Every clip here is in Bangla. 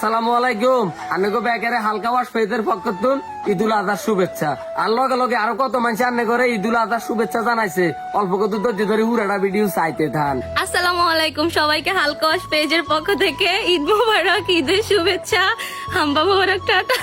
আসসালামু আলাইকুম। আন্নে গো বেকারে হালকা ওয়াশ ফেজের পক্ষতুন ঈদুল আজহার শুভেচ্ছা। আর লগে লগে আরও কত মানুষ আন্নে করে ঈদুল আজহার শুভেচ্ছা জানাইছে। অল্প কত ধৈর্য ধরে হুরাটা ভিডিও চাইতে থান। আসসালামু আলাইকুম সবাইকে হালকা ওয়াশ পেজের পক্ষ থেকে ঈদ মোবারক, ঈদের শুভেচ্ছা, হাম্বা মোবারক, টাটা।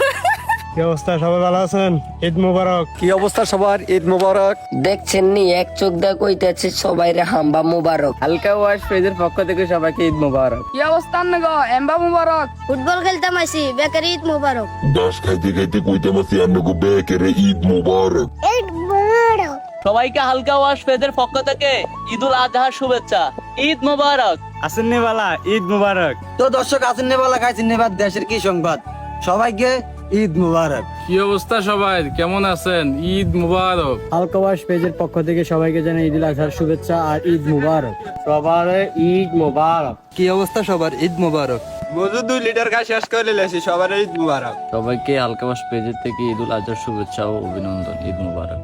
কি অবস্থা? সবাই ভালো আছেন? ঈদ মুবারক। কি অবস্থা সবার? ঈদ মোবারক। দেখছেন নি এক চোখ দা কইতেছে সবাই রে হাম্বা মুবারক। হালকা ওয়াশ ফেজের পক্ষ থেকে সবাইকে ঈদ মুবারক। কি অবস্থান গো? এম্বা মুবারক। ফুটবল খেলতাম আছি বেকারি ঈদ মোবারক। দাস খাইতে খাইতে কইতে মাসি আন্নগো বেকেরে ঈদ মুবারক। ঈদ মোবারক। সবাইকে হালকা ওয়াশ পেজের পক্ষ থেকে ঈদুল আজহার শুভেচ্ছা। ঈদ মোবারক। আসেননি বালা ঈদ মুবারক। তো দর্শক আছেন নেবালা খাইছেন নেবার দেশের কি সংবাদ? সবাইকে ঈদ মুবারক। কি অবস্থা সবাই? কেমন আছেন? ঈদ মুবারক। আলকাবাস পেজের পক্ষ থেকে সবাইকে জানাই ঈদ উল আজহার শুভেচ্ছা আর ঈদ মুবারক। সবার ঈদ মুবারক। কি অবস্থা সবার? ঈদ মুবারক। মজুদ দুই লিটার খাই শেষ করে লেছি সবার ঈদ মুবারক। সবাইকে ওয়াশ পেজের থেকে ঈদুল আজহার শুভেচ্ছা ও অভিনন্দন ঈদ মোবারক।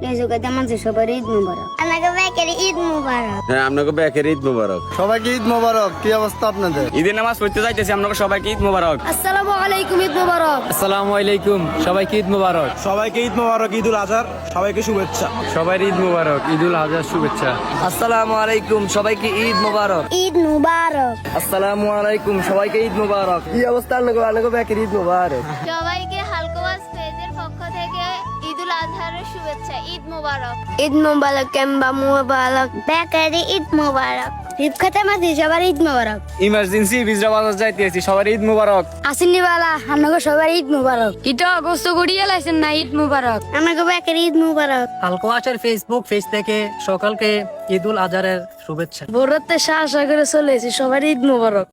সবার ঈদ মোবারক। ঈদ মোবারক। হ্যাঁ আপনাকে ঈদ মুবারক। সবাইকে ঈদ মুবারক কি অবস্থা আপনাদের? ঈদের নামাজ পড়তে যাইতেছি আপনাকে সবাইকে ঈদ মুবারক। আসসালামু আলাইকুম ঈদ মোবারক। আসসালামু আলাইকুম সবাইকে ঈদ মুবারক। সবাইকে ঈদ মুবারক ঈদ আজহার সবাইকে শুভেচ্ছা। সবাই ঈদ মুবারক ঈদ উল আজহার শুভেচ্ছা। আসসালামু আলাইকুম সবাইকে ঈদ মুবারক। ঈদ মোবারক। আসসালামু আলাইকুম সবাইকে ঈদ মুবারক। কি অবস্থা আপনাকে আপনাকে বেকের ঈদ মুবারক। সবাইকে হালকোয়াস পেজের পক্ষ থেকে ঈদুল শুভেচ্ছা ঈদ মোবারক। ঈদ মোবারক বেকারি ঈদ মোবারক। ঈদ খেতাম আছি সবার ঈদ মোবারক। ইমার্জেন্সি বিজরা বাজার যাইতেছি সবার ঈদ মুবারক। আসেননি বালা আমাকে সবার ঈদ মোবারক। ইটা অগস্ট গড়িয়ে লাইছেন না ঈদ মুবারক। আমাকে বেকারি ঈদ মোবারক। আলকোয়াশের ফেসবুক পেজ থেকে সকালকে ঈদ উল আজহারের শুভেচ্ছা। ভোরতে শাহ করে চলেছি সবার ঈদ মোবারক।